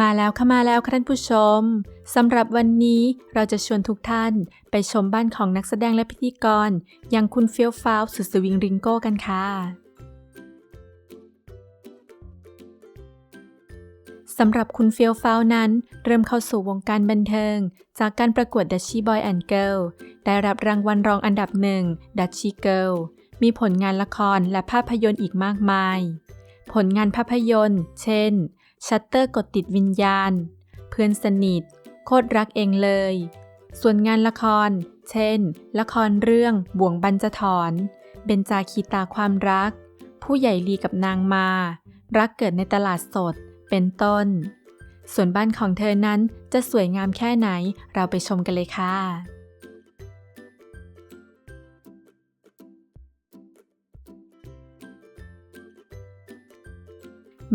มาแล้วค่ะมาแล้วค่ะท่านผู้ชมสำหรับวันนี้เราจะชวนทุกท่านไปชมบ้านของนักแสดงและพิธีกร อย่างคุณเฟียวฟ้าวสุดสวิงริงโก้กันค่ะสำหรับคุณเฟียวฟ้าวนั้น เริ่มเข้าสู่วงการบันเทิง จากการประกวด Dutchy Boy and Girl ได้รับรางวัลรองอันดับหนึ่ง Dutchy Girl มีผลงานละครและภาพยนตร์อีกมากมาย ผลงานภาพยนตร์ เช่น ชัตเตอร์กดติดวิญญาณ เพื่อนสนิท โคตรรักเองเลย ส่วนงานละคร เช่น ละครเรื่องบ่วงบันจะถอนเบนจาคีตาความรัก ผู้ใหญ่ลีกับนางมา รักเกิดในตลาดสด เป็นต้น ส่วนบ้านของเธอนั้นจะสวยงามแค่ไหนเราไปชมกันเลยค่ะ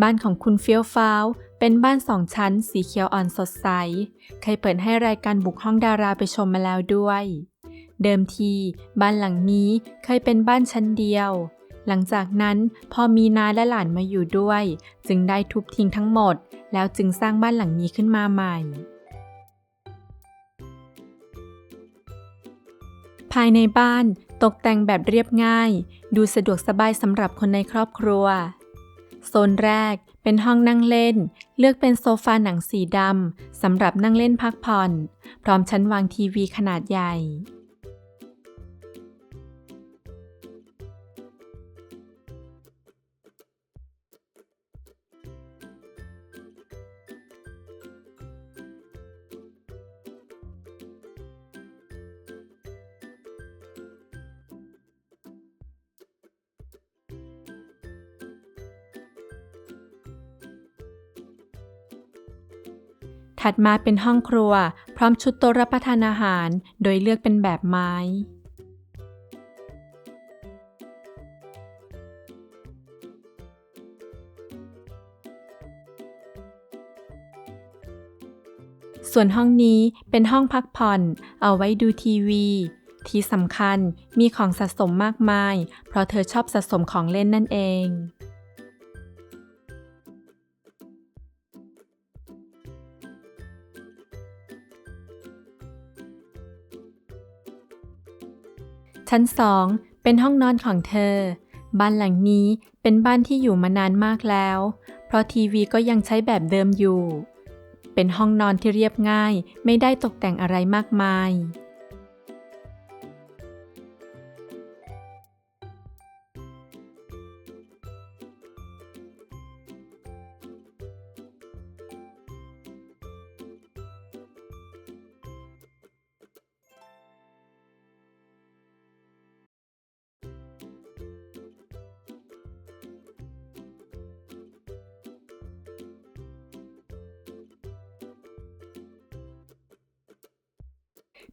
บ้านของคุณเฟี้ยวฟ้าว เป็นบ้านสองชั้น สีเขียวอ่อนสดใส เคยเปิดให้รายการบุกห้องดาราไปชมมาแล้วด้วย เดิมที บ้านหลังนี้เคยเป็นบ้านชั้นเดียว หลังจากนั้นพอมีนาและหลานมาอยู่ด้วย จึงได้ทุบทิ้งทั้งหมด แล้วจึงสร้างบ้านหลังนี้ขึ้นมาใหม่ ภายในบ้านตกแต่งแบบเรียบง่าย ดูสะดวกสบายสำหรับคนในครอบครัว โซนแรกเป็นห้องนั่งเล่น เลือกเป็นโซฟาหนังสีดำสำหรับนั่งเล่นพักผ่อน พร้อมชั้นวางทีวีขนาดใหญ่ ถัดมาเป็นห้องครัว พร้อมชุดโต๊ะรับประทานอาหาร โดยเลือกเป็นแบบไม้ ส่วนห้องนี้เป็นห้องพักผ่อน เอาไว้ดูทีวี ที่สำคัญมีของสะสมมากมาย เพราะเธอชอบสะสมของเล่นนั่นเอง ชั้นสองเป็นห้องนอนของเธอ บ้านหลังนี้เป็นบ้านที่อยู่มานานมากแล้ว เพราะทีวีก็ยังใช้แบบเดิมอยู่ เป็นห้องนอนที่เรียบง่ายไม่ได้ตกแต่งอะไรมากมาย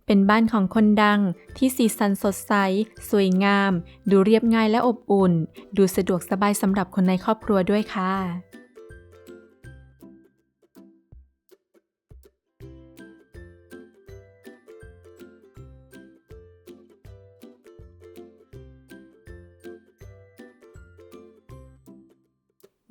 เป็นบ้านของคนดังที่สีสันสดใส สวยงาม ดูเรียบง่ายและอบอุ่น ดูสะดวกสบายสำหรับคนในครอบครัวด้วยค่ะ